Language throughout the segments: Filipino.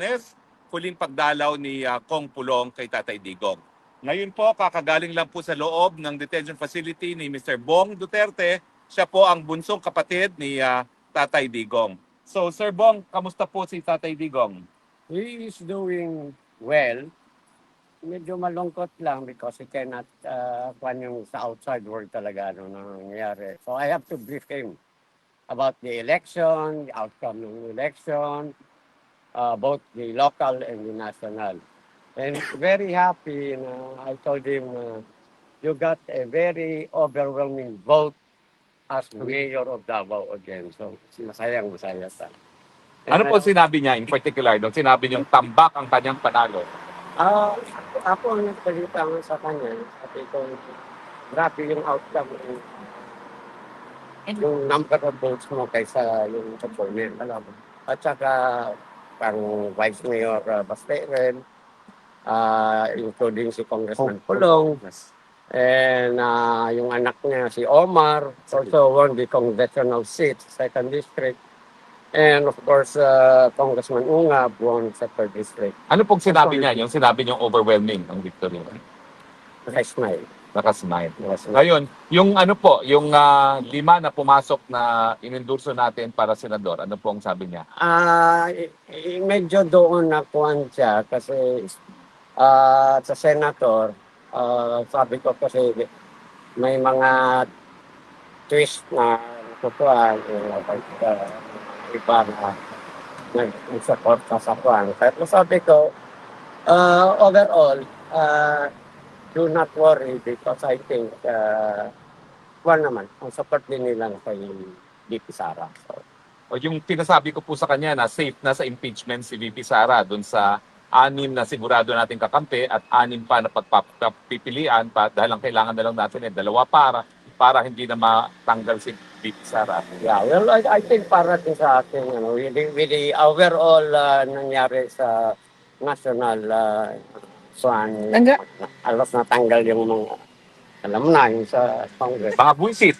witness, huling pagdalaw ni ah, Kong Pulong kay Tatay Digong. Ngayon po, kakagaling lang po sa loob ng detention facility ni Mr. Bong Duterte. Siya po ang bunsong kapatid ni ah, Tatay Digong. So, Sir Bong, kamusta po si Tatay Digong? He is doing well. Medyo malungkot lang because he cannot uh, kwan yung sa outside world talaga ano nangyayari. So I have to brief him about the election, the outcome ng election, uh, both the local and the national. And very happy na I told him uh, you got a very overwhelming vote as mayor of Davao again. So masayang masaya sa. Ano po sinabi niya in particular? Nung sinabi niyong tambak ang kanyang panalo. Ah, ako ang nagsalita sa kanya, sabi ko, grabe yung outcome ng yung number of votes mo kaysa yung opponent, alam mo. At saka, pang Vice Mayor uh, Basteren, ah including si Congressman Pulong, and ah, yung anak niya si Omar, also won the congressional seat, second district. And of course, uh, Congressman Ungab won sa third district. Ano pong sinabi niya? Yung sinabi niyong overwhelming ang victory. Naka-smile. Nakasmile. Naka-smile. Ngayon, yung ano po, yung ah, lima na pumasok na inendurso natin para senador, ano pong sabi niya? Ah, i- medyo doon na kuhan siya kasi ah, sa senator, ah, sabi ko kasi may mga twist na natutuan, yung uh, iba na nag-support ka sa kuhan. Pero sabi ko, ah, overall, ah, do not worry because I think uh, kuhan naman, ang support din nila kay DP Sara. So, O yung pinasabi ko po sa kanya na safe na sa impeachment si VP Sara doon sa anim na sigurado nating kakampi at anim pa na pagpapilian pa dahil ang kailangan na lang natin ay dalawa para para hindi na matanggal si VP Sara. Yeah, well, I, I think para din sa atin, ano, with the, with the overall uh, nangyari sa national uh, swan, Tangga- alos natanggal yung mga, alam mo na, yung sa Congress. Mga buisit,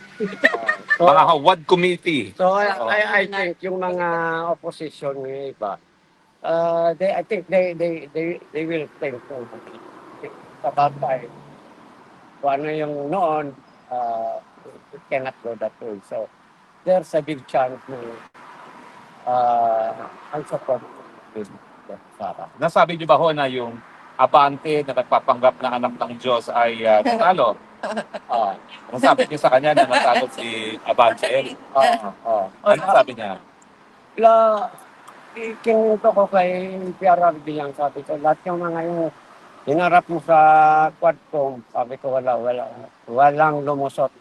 So, mga Hawad Committee. so I, I, I think yung mga opposition ng iba, uh, they, I think they, they, they, they will think about why kung ano yung noon, uh, it cannot go that way. So, there's a big chance na uh, ang support with Sarah. Nasabi niyo ba ho na yung abante na nagpapanggap na anak ng Diyos ay uh, natalo? Ah, Nasabi niyo sa kanya na natalo si Abante. ah, ah. Ano sabi niya? La, ikininto ko kay PRRD yan, sabi ko, lahat yung mga yung hinarap mo sa Quadcom, sabi ko, wala, wala, walang lumusot.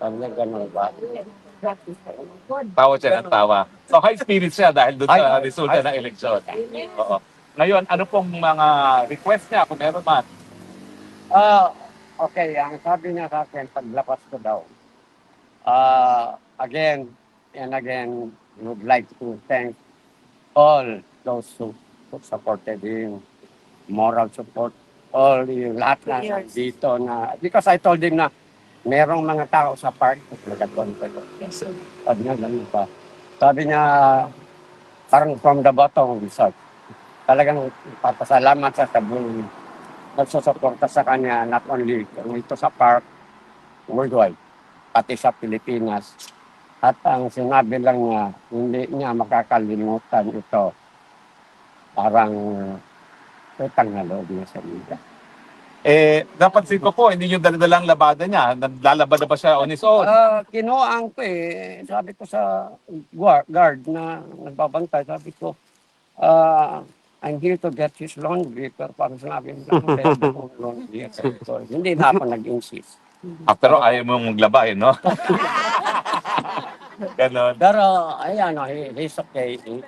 Sabi niya, ganun ba? Tawa siya ng tawa. So high spirit siya dahil doon sa resulta ng eleksyon. Oo. Ngayon, ano pong mga request niya kung meron man? Ah, okay, ang sabi niya sa akin, paglabas ko daw, ah, again and again, would like to thank all those who, who supported him, moral support, all yung lahat na Yes. dito na, because I told him na merong mga tao sa park, nagkakonta ko. Sabi niya, ganun pa. Sabi niya, parang from the bottom of his heart. Talagang papasalamat sa sabong nagsusuporta sa kanya not only dito sa park, worldwide, pati sa Pilipinas. At ang sinabi lang niya, hindi niya makakalimutan ito. Parang utang na loob niya sa iyo. Eh, napansin ko po, hindi yung daladalang labada niya. Naglalabada ba siya on his own? Ah, kinuhaan ko eh. Sabi ko sa guard, guard na nagbabantay, sabi ko, ah, I'm here to get his laundry. Pero parang sinabi mo lang, pwede kong laundry. Ko, hindi na ako nag-insist. After all, ayaw mo maglaba eh, no? Ganon. Pero, ayan, no, he, he's okay. He,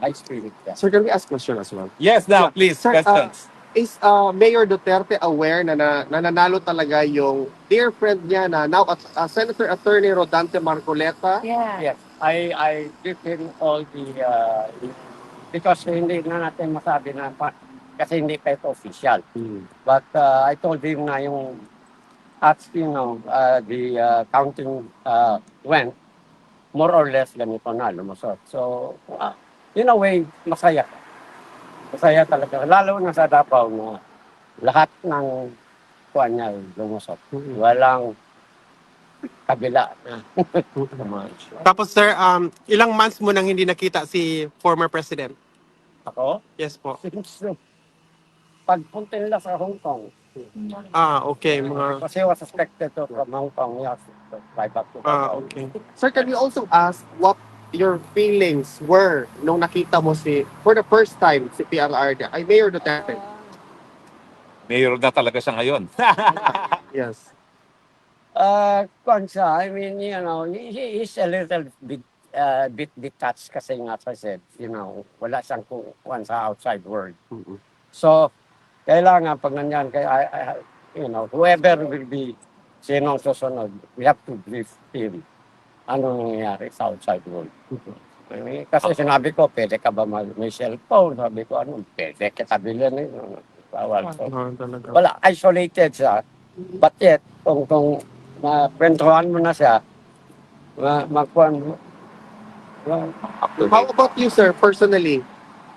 high spirit ka. Sir, can we ask question as well? Yes, now, please, Sir, questions. Is uh, Mayor Duterte aware na, na nananalo talaga yung dear friend niya na now at uh, Senator Attorney Rodante Marcoleta? Yeah. Yes, I, I give him all the, uh, because hindi na natin masabi na, pa- kasi hindi pa ito official. But uh, I told him na yung at you know uh, the uh, counting uh, went more or less ganito na lumusot. So uh, in a way masaya. Masaya talaga. Lalo na sa Davao na lahat ng kuwan niya lumusot. Walang kabila na. Tapos sir, um, ilang months mo nang hindi nakita si former president? Ako, Yes po. since pagpunta nila sa Hong Kong, Ah, okay. Mga, kasi was suspected to from Hong Kong, yes, fly back to ah, okay. Sir, can you also ask what your feelings were nung nakita mo si, for the first time, si PRR, ay Mayor Duterte? Mayor na talaga siya ngayon. Yes. Uh, kuwan siya, I mean, you know, he, he's a little bit, uh, bit detached kasi nga, as I said, you know, wala siyang ku- kuwan sa outside world. So, kailangan pag nanyan, kay, I, I, you know, whoever will be sinong susunod, we have to brief him ano nangyayari sa outside world. Kasi sinabi ko, pwede ka ba mag may cellphone? Sabi ko, ano, pwede kita bilhin. Eh. Bawal. So, Ah, wala, isolated siya. But yet, kung, kung makwentuhan mo na siya, ma, magkuhan mo, ma- How about you, sir, personally?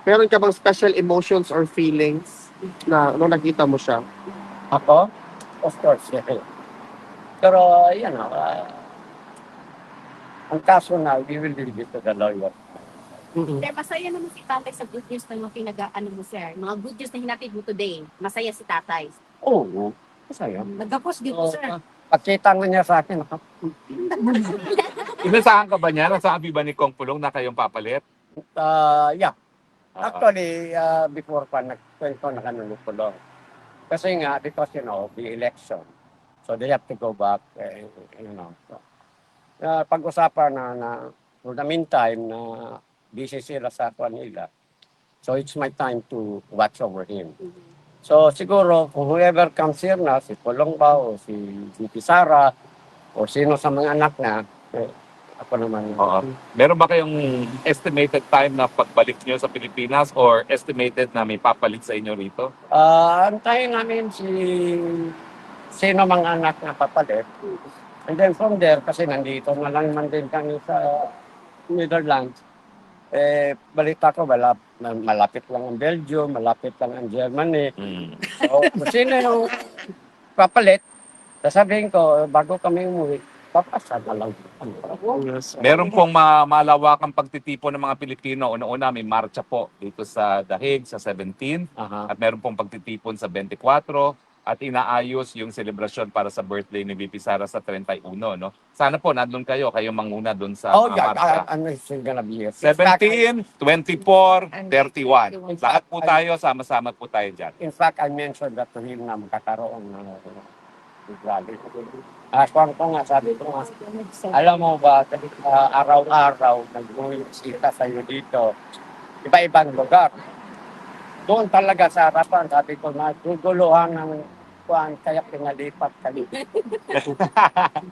Meron ka bang special emotions or feelings na nung nakita mo siya? Ako? Of course, yeah. Pero, you know, uh, ang kaso na, we will leave it to the lawyer. Mm-mm. Sir, masaya naman si tatay sa good news na mga pinag-ano mo, sir. Mga good news na hinatid mo today. Masaya si tatay. Oo, oh, masaya. Nagkapos din po, sir. Pakita na niya sa akin, naka- Inasahan ka ba niya? Nasabi ba ni Kong Pulong na kayong papalit? uh, yeah, Ah, Actually, uh, before pa nagkwento na kami Pulong. Kasi nga, because, you know, the election. So they have to go back, eh, you know. So, uh, pag-usapan na, na, for the meantime, na busy sila sa kanila. So it's my time to watch over him. So siguro, kung whoever comes here na, si Pulong ba, o si VP Sara, o sino sa mga anak na, eh, ako naman. Oo. Meron ba kayong estimated time na pagbalik niyo sa Pilipinas or estimated na may papalit sa inyo rito? Ah, antayin namin si sino mga anak na papalit. And then from there, kasi nandito na lang man din kami sa Netherlands, eh, balita ko, malap, malapit lang ang Belgium, malapit lang ang Germany. Mm. So, kung sino yung papalit, sasabihin ko, bago kami umuwi, papasa na lang. Yes. Meron pong ma- malawakang pagtitipon ng mga Pilipino. Una-una, may marcha po dito sa Dahig sa 17 Aha. at meron pong pagtitipon sa 24 at inaayos yung selebrasyon para sa birthday ni VP Sara sa 31, no? Sana po nandun kayo, kayo manguna doon sa Oh, mga yeah, marcha. I, I'm still gonna be here. In fact, I- 17, 24, 31. Lahat po tayo, sama-sama po tayo dyan. In fact, I mentioned that to him na magkakaroon ng uh, rally. Ah, kung ko nga, sabi ko nga, alam mo ba, uh, araw-araw, nag-uwisita sa'yo dito, iba-ibang lugar. Doon talaga sa harapan, sabi ko, naguguluhan ng kuhan, kaya pinalipat kami.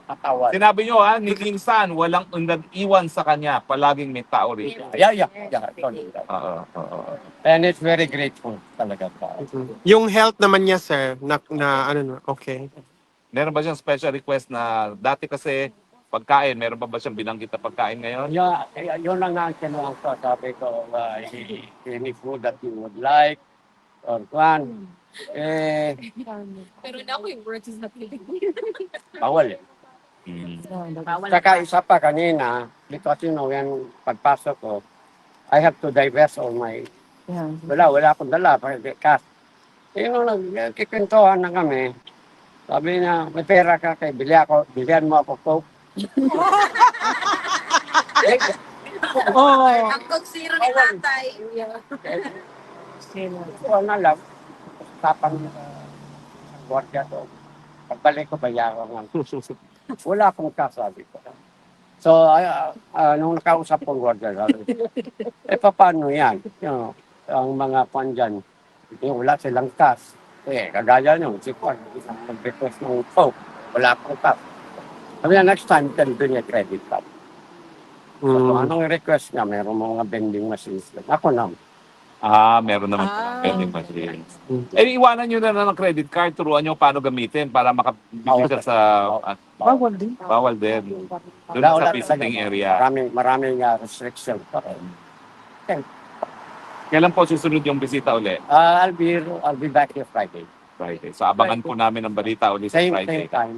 Katawan. Sinabi nyo ha, ni Linsan, walang nag-iwan sa kanya. Palaging may tao rito. Yeah, yeah, yeah. totally. Oo, oo. And it's very grateful talaga. Yung health naman niya, sir, na, na ano na, okay. Meron ba siyang special request na dati kasi pagkain, meron pa ba siyang binanggit na pagkain ngayon? Yeah, eh, yun lang ang kinuha ko. Sabi ko, uh, any food that you would like, or kwan. Eh, Pero na ako yung words is not living. bawal eh. Mm. Bawal. Saka isa pa kanina, because you know, yan pagpasok ko, I have to divest all my, wala, wala akong dala, cash. Eh, nung nagkikwentuhan na kami, sabi niya, may pera ka kay bili ako, bilihan mo ako coke. Eh, Oh. Ang konziro ni tatay. Ito na lang, tapang uh, gwardiya to. Pagbalik ko, bayaran nga. Wala akong kasabi ko. So, uh, uh, nung nakausap ko ang gwardiya, sabi, eh, paano yan? You know, ang mga pan dyan, eh, wala silang cash. Eh, kagaya nyo, si Kwan, isang mag-request ng Pope, wala akong cash. Sabi niya, next time, can bring a credit card. So, Mm. anong request niya? Meron mga vending machines. Ako na, Ah, meron naman Ah. vending machine. Mm. Eh, iwanan nyo na lang ng credit card, turuan nyo paano gamitin para makabili ka sa ah, Bawal din. bawal din. Doon Wala, sa visiting talaga. area. Maraming, maraming uh, restriction pa rin. Kailan po susunod yung bisita uli? Uh, I'll be I'll be back here Friday. Friday. So abangan po namin ang balita uli sa Same Friday. same time.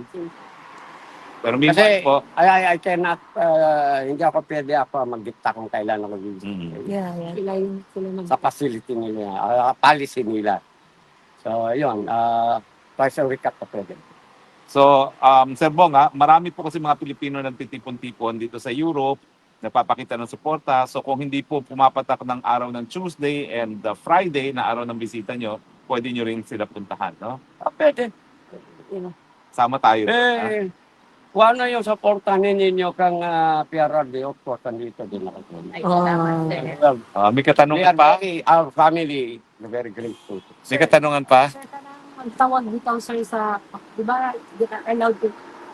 Pero meanwhile Kasi po, I, I, I cannot, uh, hindi ako pwede ako magdikta kung kailan ako visit. Mm. Yeah, yeah. Sila yung, sila mag- Sa facility nila, uh, policy nila. So, yun, uh, twice a week ako pwede. So, um, Sir Bong, ha, marami po kasi mga Pilipino nagtitipon-tipon dito sa Europe, nagpapakita ng suporta. So, kung hindi po pumapatak ng araw ng Tuesday and the Friday na araw ng bisita nyo, pwede nyo rin sila puntahan, no? Ah, pwede. You know. Sama tayo. ha? Eh, kung ano yung supportan ninyo kang uh, PRRD, of course, nandito din ako. Ay, salamat, sir. Well, Ah, may we katanungan are pa? very, our family, we're very grateful. May katanungan pa? Sir, tanang magtawag bitaw sir sa, di ba, di ka allowed to,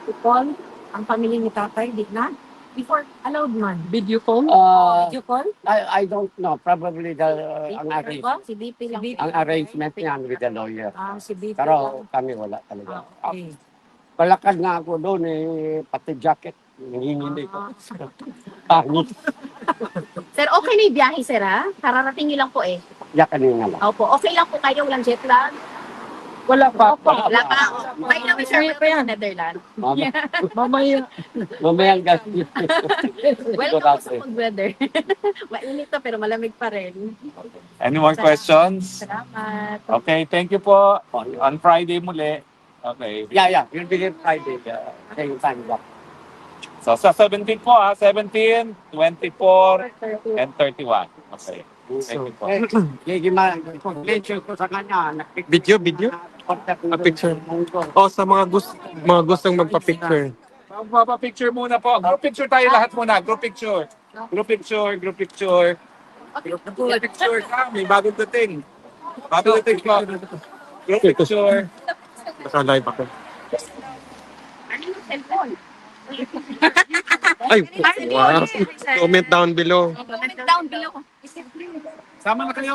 to call ang pamilya ni tatay, di na? Before, allowed man. Video call? Uh, Video call? I, I don't know, probably the, ang, Video arrange, call? Si DP lang. ang arrangement niyan with the lawyer. Ah, si DP lang. Pero kami wala talaga. Ah, okay. Palakad nga ako doon eh, pati jacket. Nanginginig ko. Ah. Pangit. Sir, okay na yung biyahe, sir, ha? Kararating niyo lang po eh. Ya kanina lang. Opo, okay lang po kayo, walang jet lag. Wala pa. Opo, wala pa. The way, sir, welcome sa Netherlands. Mamaya. Mamaya. Mamaya ang gas. Welcome po sa pag-weather. Mainit to, pero malamig pa rin. Any more questions? Salamat. Okay, thank you po. On Friday muli. Okay. Yeah, yeah. You'll be here Friday. Uh, same time. Yeah. So sa 17 po ha, 17, 24, and 31. Okay. Thank you po. Eh, Gigima, pag-mention ko sa kanya. Video, video? A picture. ko. O sa mga gust mga gustong magpa-picture. Magpapapicture muna po. Group picture tayo lahat muna. Group picture. Group picture, group picture. Group picture ka. May bagong dating. Bagong dating po. Group picture. Baka live ako. Ay, wow. Comment down below. Comment down below. Sama na kayo.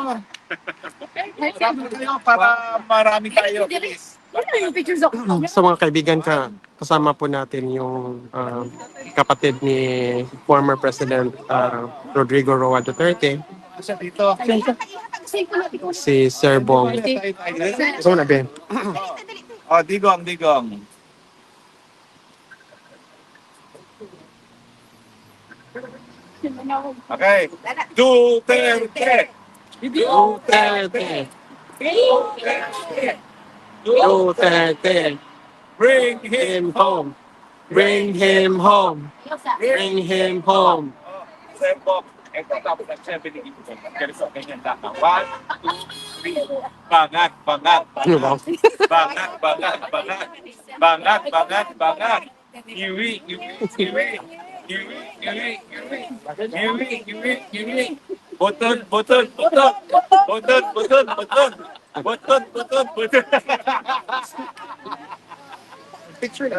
Sama na kayo para marami tayo. Sa mga kaibigan ka, kasama po natin yung ah, kapatid ni former President ah, Rodrigo Roa Duterte, Siya dito. Si Sir Bong. Gusto mo na, Ben? Oh, digong, digong. Okay. Duterte! Duterte! Duterte! Duterte! Bring him Him home! Bring him home! Bring him home! Sembok. Ito tapos ang siyempre ni Ibo. Ganito, ganyan lang. One, two, three. Bangat, bangat, Ano ba? bangat, bangat, bangat. Bangat, bangat, bangat. Iwi, iwi, iwi. Iwi, iwi, iwi. Iwi, iwi, iwi. Button, button, button. Button, button, button. Button, button, button. Picture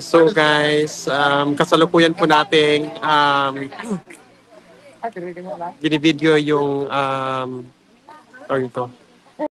So guys, um, kasalukuyan po nating um, binivideo yung um, tawag ito,